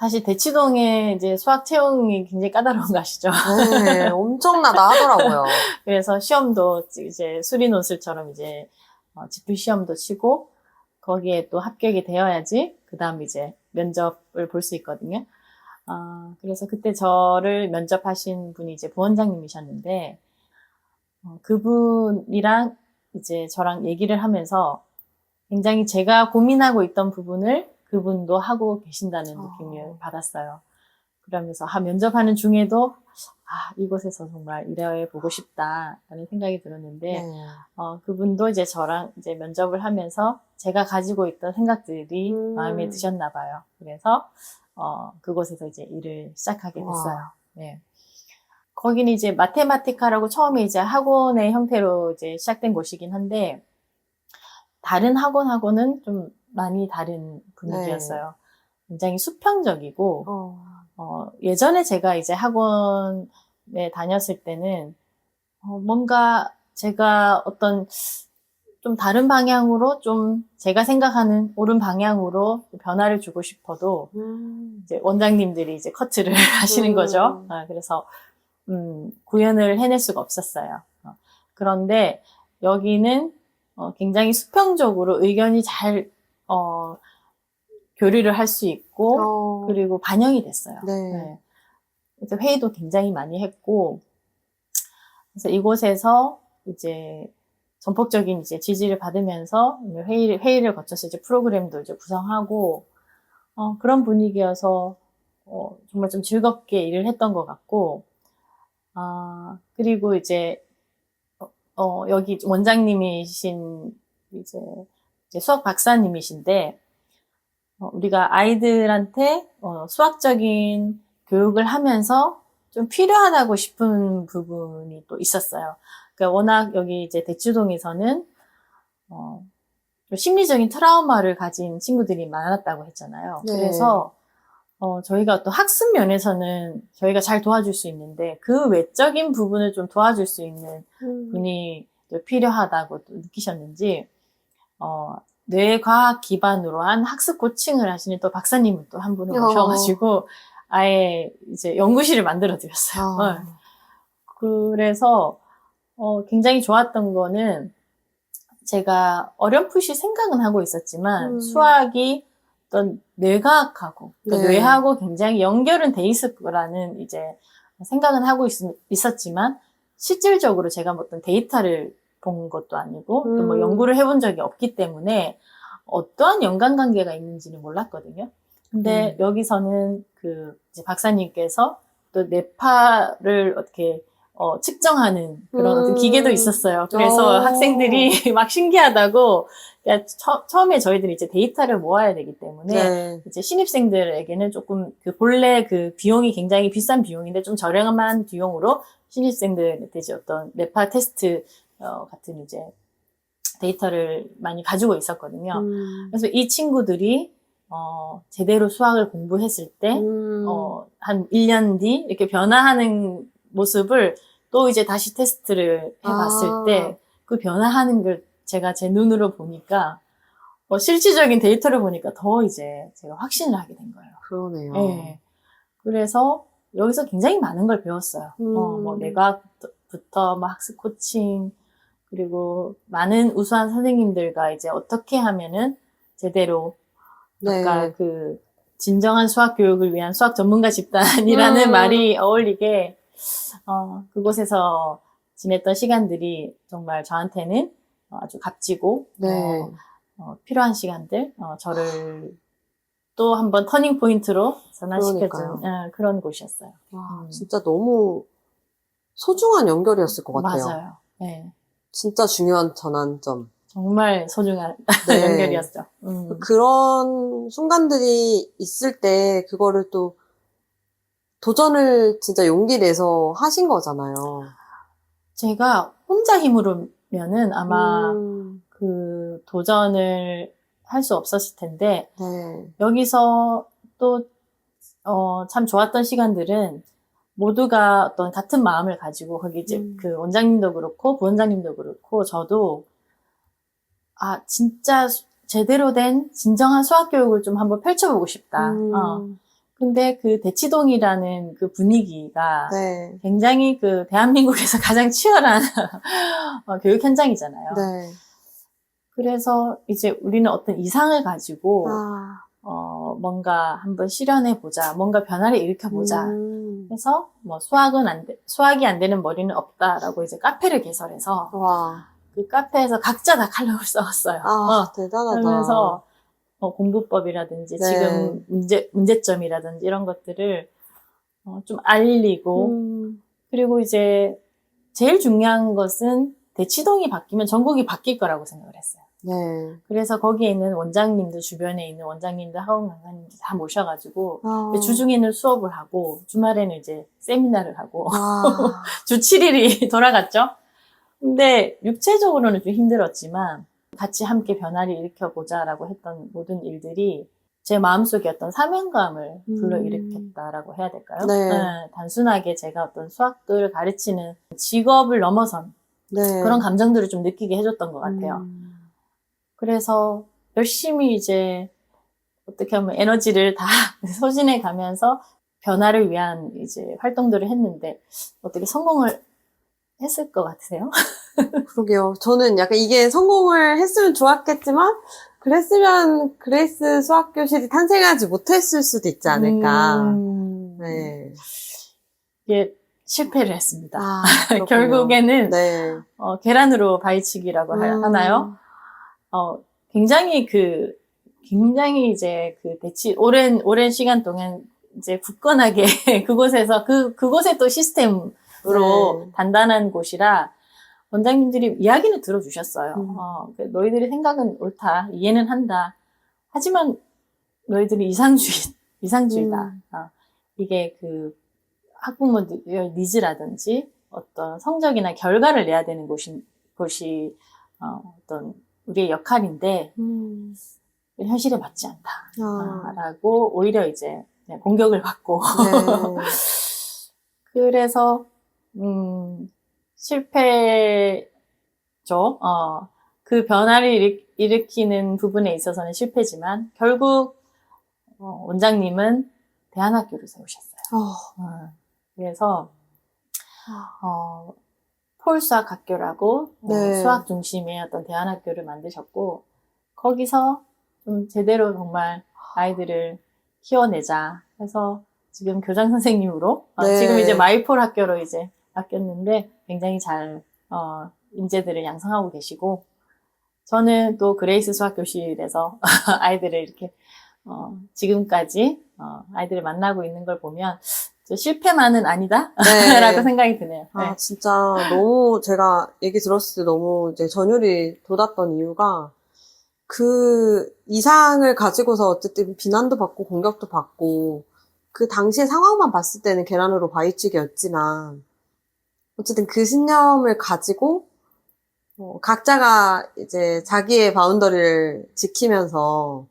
사실 대치동에 이제 수학 채용이 굉장히 까다로운 거 아시죠? 네, 엄청나다 하더라고요. 그래서 시험도 이제 수리논술처럼 이제 어, 지필 시험도 치고 거기에 또 합격이 되어야지 그 다음 이제 면접을 볼 수 있거든요. 아, 그래서 그때 저를 면접하신 분이 이제 부원장님이셨는데 어, 그분이랑 이제 저랑 얘기를 하면서 굉장히 제가 고민하고 있던 부분을 그분도 하고 계신다는 어. 느낌을 받았어요. 그러면서 아, 면접하는 중에도 아, 이곳에서 정말 일해 보고 싶다라는 생각이 들었는데 네. 어, 그분도 이제 저랑 이제 면접을 하면서 제가 가지고 있던 생각들이 음. 마음에 드셨나 봐요. 그래서 어, 그곳에서 이제 일을 시작하게 와. 됐어요. 네. 거기는 이제 마테마티카라고 처음에 이제 학원의 형태로 이제 시작된 곳이긴 한데 다른 학원하고는 좀 많이 다른 분위기였어요. 굉장히 수평적이고 어, 어, 예전에 제가 이제 학원에 다녔을 때는, 어, 뭔가 제가 어떤 좀 다른 방향으로 좀 제가 생각하는 옳은 방향으로 변화를 주고 싶어도 음, 이제 원장님들이 이제 커트를 하시는 음. 거죠. 아, 그래서, 음, 구현을 해낼 수가 없었어요. 어, 그런데 여기는 어, 굉장히 수평적으로 의견이 잘, 어, 교류를 할 수 있고, 어, 그리고 반영이 됐어요. 네. 그래서 회의도 굉장히 많이 했고, 그래서 이곳에서 이제 전폭적인 이제 지지를 받으면서 회의를, 회의를 거쳐서 이제 프로그램도 이제 구성하고, 어, 그런 분위기여서, 어, 정말 좀 즐겁게 일을 했던 것 같고, 아, 그리고 이제, 어, 어, 여기 원장님이신 이제 수학 박사님이신데, 어, 우리가 아이들한테 어, 수학적인 교육을 하면서 좀 필요하다고 싶은 부분이 또 있었어요. 그러니까 워낙 여기 이제 대치동에서는 어, 좀 심리적인 트라우마를 가진 친구들이 많았다고 했잖아요. 네. 그래서 어, 저희가 어떤 학습 면에서는 저희가 잘 도와줄 수 있는데 그 외적인 부분을 좀 도와줄 수 있는 음, 분이 또 필요하다고 또 느끼셨는지 어, 뇌과학 기반으로 한 학습 코칭을 하시는 또 박사님을 또 한 분을 어. 모셔가지고 아예 이제 연구실을 만들어 드렸어요. 아, 네. 그래서 어, 굉장히 좋았던 거는 제가 어렴풋이 생각은 하고 있었지만 음. 수학이 어떤 뇌과학하고 그러니까 네. 뇌하고 굉장히 연결은 돼 있을 거라는 이제 생각은 하고 있, 있었지만 실질적으로 제가 뭐 어떤 데이터를 본 것도 아니고 또 뭐 음. 연구를 해본 적이 없기 때문에 어떠한 연관 관계가 있는지는 몰랐거든요. 근데 음. 여기서는 그 이제 박사님께서 또 뇌파를 어떻게 어, 측정하는 그런 음. 어떤 기계도 있었어요. 그래서 어. 학생들이 막 신기하다고 그러니까 처, 처음에 저희들이 이제 데이터를 모아야 되기 때문에 네. 이제 신입생들에게는 조금 그 본래 그 비용이 굉장히 비싼 비용인데 좀 저렴한 비용으로 신입생들한테 이제 어떤 뇌파 테스트 어, 같은 이제 데이터를 많이 가지고 있었거든요. 음, 그래서 이 친구들이 어, 제대로 수학을 공부했을 때, 음, 어, 한 1년 뒤 이렇게 변화하는 모습을 또 이제 다시 테스트를 해봤을 아. 때 그 변화하는 걸 제가 제 눈으로 보니까 어, 실질적인 데이터를 보니까 더 이제 제가 확신을 하게 된 거예요. 그러네요. 예. 그래서 여기서 굉장히 많은 걸 배웠어요. 음. 어, 뭐 내가부터 뭐 학습 코칭 그리고 많은 우수한 선생님들과 이제 어떻게 하면은 제대로 네. 아까 그 진정한 수학 교육을 위한 수학 전문가 집단이라는 음. 말이 어울리게 어, 그곳에서 지냈던 시간들이 정말 저한테는 아주 값지고 네. 어, 어, 필요한 시간들 어, 저를 또 한번 터닝 포인트로 전환시켜준. 어, 그런 곳이었어요. 와, 음. 진짜 너무 소중한 연결이었을 것 같아요. 맞아요. 네. 진짜 중요한 전환점. 정말 소중한 네. 연결이었죠. 음. 그런 순간들이 있을 때 그거를 또 도전을 진짜 용기 내서 하신 거잖아요. 제가 혼자 힘으로면은 아마 음, 그 도전을 할 수 없었을 텐데 네. 여기서 또 어, 참 좋았던 시간들은 모두가 어떤 같은 마음을 가지고 거기 이제 음. 그 원장님도 그렇고 부원장님도 그렇고 저도 아 진짜 수- 제대로 된 진정한 수학 교육을 좀 한번 펼쳐보고 싶다. 음, 어, 근데 그 대치동이라는 그 분위기가 네. 굉장히 그 대한민국에서 가장 치열한 어, 교육 현장이잖아요. 네. 그래서 이제 우리는 어떤 이상을 가지고 아. 어, 뭔가 한번 실현해 보자, 뭔가 변화를 일으켜 보자. 음. 해서 뭐 수학은 안 돼, 수학이 안 되는 머리는 없다라고 이제 카페를 개설해서 와. 그 카페에서 각자 다 칼럼을 써왔어요. 아, 어, 대단하다. 그러면서 어, 공부법이라든지 네. 지금 문제 문제점이라든지 이런 것들을 어, 좀 알리고 음. 그리고 이제 제일 중요한 것은 대치동이 바뀌면 전국이 바뀔 거라고 생각을 했어요. 네. 그래서 거기에 있는 원장님들 주변에 있는 원장님들 학원 강사님들 다 모셔가지고 아. 주중에는 수업을 하고 주말에는 이제 세미나를 하고 아. 주 7일이 돌아갔죠. 근데 육체적으로는 좀 힘들었지만 같이 함께 변화를 일으켜보자라고 했던 모든 일들이 제 마음속에 어떤 사명감을 음. 불러일으켰다라고 해야 될까요? 네. 단순하게 제가 어떤 수학을 가르치는 직업을 넘어선 네. 그런 감정들을 좀 느끼게 해줬던 것 같아요. 음. 그래서 열심히 이제 어떻게 하면 에너지를 다 소진해 가면서 변화를 위한 이제 활동들을 했는데 어떻게 성공을 했을 것 같으세요? 그러게요. 저는 약간 이게 성공을 했으면 좋았겠지만, 그랬으면 그레이스 수학교실이 탄생하지 못했을 수도 있지 않을까. 음, 네. 이게 실패를 했습니다. 아. 결국에는 네. 어, 계란으로 바위치기라고 하- 음. 하나요? 어, 굉장히 그 굉장히 이제 그 대치 오랜 오랜 시간 동안 이제 굳건하게 그곳에서 그 그곳에 또 시스템으로 네. 단단한 곳이라 원장님들이 이야기는 들어주셨어요. 음. 어, 그 너희들의 생각은 옳다, 이해는 한다. 하지만 너희들이 이상주의 이상주의다. 음. 어, 이게 그 학부모들의 니즈라든지 어떤 성적이나 결과를 내야 되는 곳이, 곳이 어, 어떤 우리의 역할인데 음. 현실에 맞지 않다. 아. 라고 오히려 이제 그냥 공격을 받고 네. 그래서 음, 실패죠. 어, 그 변화를 일으, 일으 키는 부분에 있어서는 실패지만 결국 어, 원장님은 대안학교를 세우셨어요. 어. 어, 그래서 어, 폴수학 학교라고 어, 네. 수학 중심의 어떤 대안학교를 만드셨고 거기서 좀 제대로 정말 아이들을 키워내자 해서 지금 교장 선생님으로 어, 네. 지금 이제 마이폴 학교로 이제 바뀌었는데 굉장히 잘 어, 인재들을 양성하고 계시고 저는 또 그레이스 수학교실에서 아이들을 이렇게 어, 지금까지 어, 아이들을 만나고 있는 걸 보면 저 실패만은 아니다 네. 라고 생각이 드네요. 아, 네. 진짜 너무 제가 얘기 들었을 때 너무 이제 전율이 돋았던 이유가 그 이상을 가지고서 어쨌든 비난도 받고 공격도 받고 그 당시의 상황만 봤을 때는 계란으로 바위치기였지만 어쨌든 그 신념을 가지고 어, 각자가 이제 자기의 바운더리를 지키면서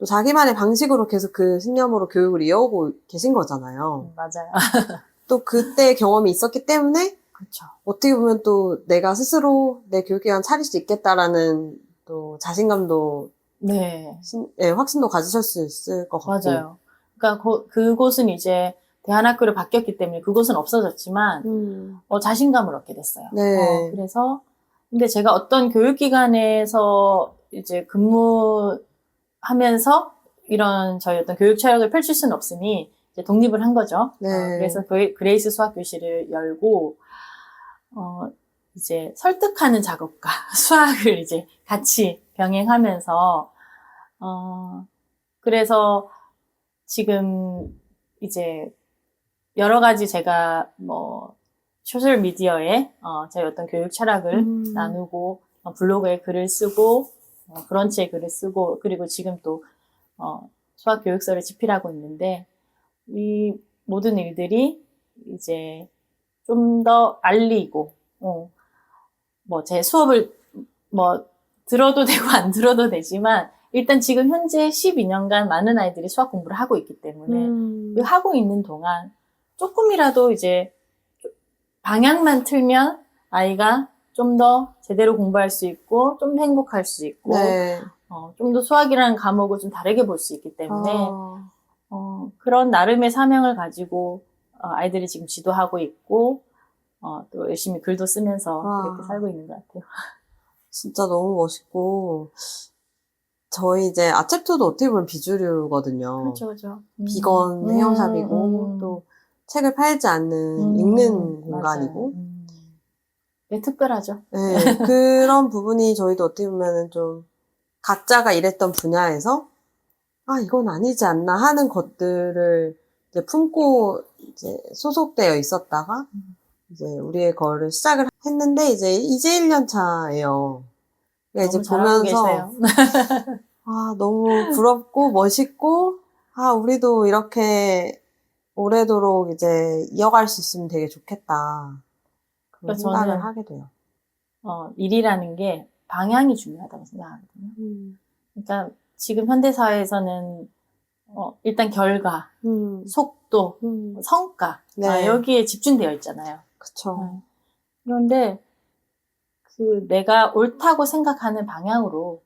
또 자기만의 방식으로 계속 그 신념으로 교육을 이어오고 계신 거잖아요. 음, 맞아요. 또 그때 경험이 있었기 때문에 그렇죠. 어떻게 보면 또 내가 스스로 내 교육기관 차릴 수 있겠다라는 또 자신감도 네, 신- 예, 확신도 가지실 수 있을 것 같고 맞아요. 그러니까 고- 그곳은 이제 대안학교로 바뀌었기 때문에 그곳은 없어졌지만 음, 어, 자신감을 얻게 됐어요. 네. 어, 그래서 근데 제가 어떤 교육기관에서 이제 근무 하면서 이런 저희 어떤 교육 철학을 펼칠 수는 없으니 이제 독립을 한 거죠. 네. 어, 그래서 그- 그레이스 수학 교실을 열고 어, 이제 설득하는 작업과 수학을 이제 같이 병행하면서 어, 그래서 지금 이제 여러 가지 제가 뭐 소셜 미디어에 어, 저희 어떤 교육 철학을 음. 나누고 어, 블로그에 글을 쓰고 어, 브런치에 글을 쓰고 그리고 지금 또 어, 수학 교육서를 집필하고 있는데 이 모든 일들이 이제 좀 더 알리고 어, 뭐제 수업을 뭐 들어도 되고 안 들어도 되지만 일단 지금 현재 12년간 많은 아이들이 수학 공부를 하고 있기 때문에 음, 그 하고 있는 동안 조금이라도 이제 방향만 틀면 아이가 좀 더 제대로 공부할 수 있고 좀 더 행복할 수 있고 네. 어, 좀 더 수학이라는 과목을 좀 다르게 볼 수 있기 때문에 아, 어, 그런 나름의 사명을 가지고 어, 아이들이 지금 지도하고 있고 어, 또 열심히 글도 쓰면서 아. 그렇게 살고 있는 것 같아요. 진짜 너무 멋있고, 저희 이제 아챕터도 어떻게 보면 비주류거든요. 그렇죠, 그렇죠. 음. 비건 음, 헤어샵이고, 음. 또 책을 팔지 않는 음, 읽는. 공간이고, 음. 네, 특별하죠. 네, 그런 부분이 저희도 어떻게 보면은 좀 각자가 일했던 분야에서 아, 이건 아니지 않나 하는 것들을 이제 품고 이제 소속되어 있었다가 음. 이제 우리의 거를 시작을 했는데 이제 이제 1년 차예요. 그러니까 이제 보면서. 아, 너무 부럽고 멋있고 아, 우리도 이렇게 오래도록 이제 이어갈 수 있으면 되게 좋겠다. 그래서 생각을 저는 하게 돼요. 어, 일이라는 게 방향이 중요하다고 생각하거든요. 음. 그러니까 지금 현대 사회에서는 어, 일단 결과, 음. 속도, 음. 성과 네. 아, 여기에 집중되어 있잖아요. 음. 그런데 그 내가 옳다고 생각하는 방향으로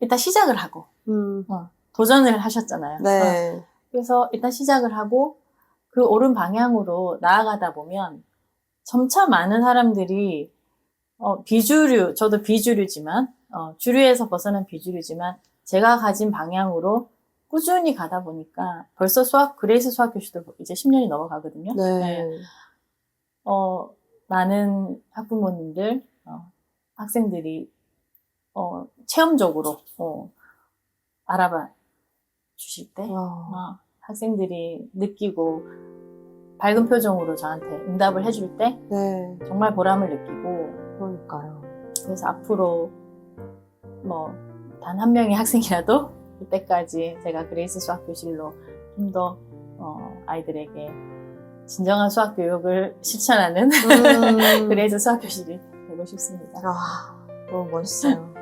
일단 시작을 하고 음. 어, 도전을 하셨잖아요. 어, 네. 그래서 일단 시작을 하고 그 옳은 방향으로 나아가다 보면 점차 많은 사람들이 어, 비주류, 저도 비주류지만 어, 주류에서 벗어난 비주류지만 제가 가진 방향으로 꾸준히 가다 보니까 벌써 수학 그레이스 수학 교실도 이제 10년이 넘어가거든요. 네. 어, 많은 학부모님들, 어, 학생들이, 어, 체험적으로, 어, 알아봐 주실 때, 와. 어, 학생들이 느끼고, 밝은 표정으로 저한테 응답을 해줄 때, 네. 정말 보람을 느끼고, 그러니까요. 그래서 앞으로, 뭐, 단 한 명의 학생이라도, 그때까지 제가 그레이스 수학 교실로 좀 더, 어, 아이들에게 진정한 수학 교육을 실천하는 음. 그래서 수학 교실이 되고 싶습니다. 아, 너무 멋있어요.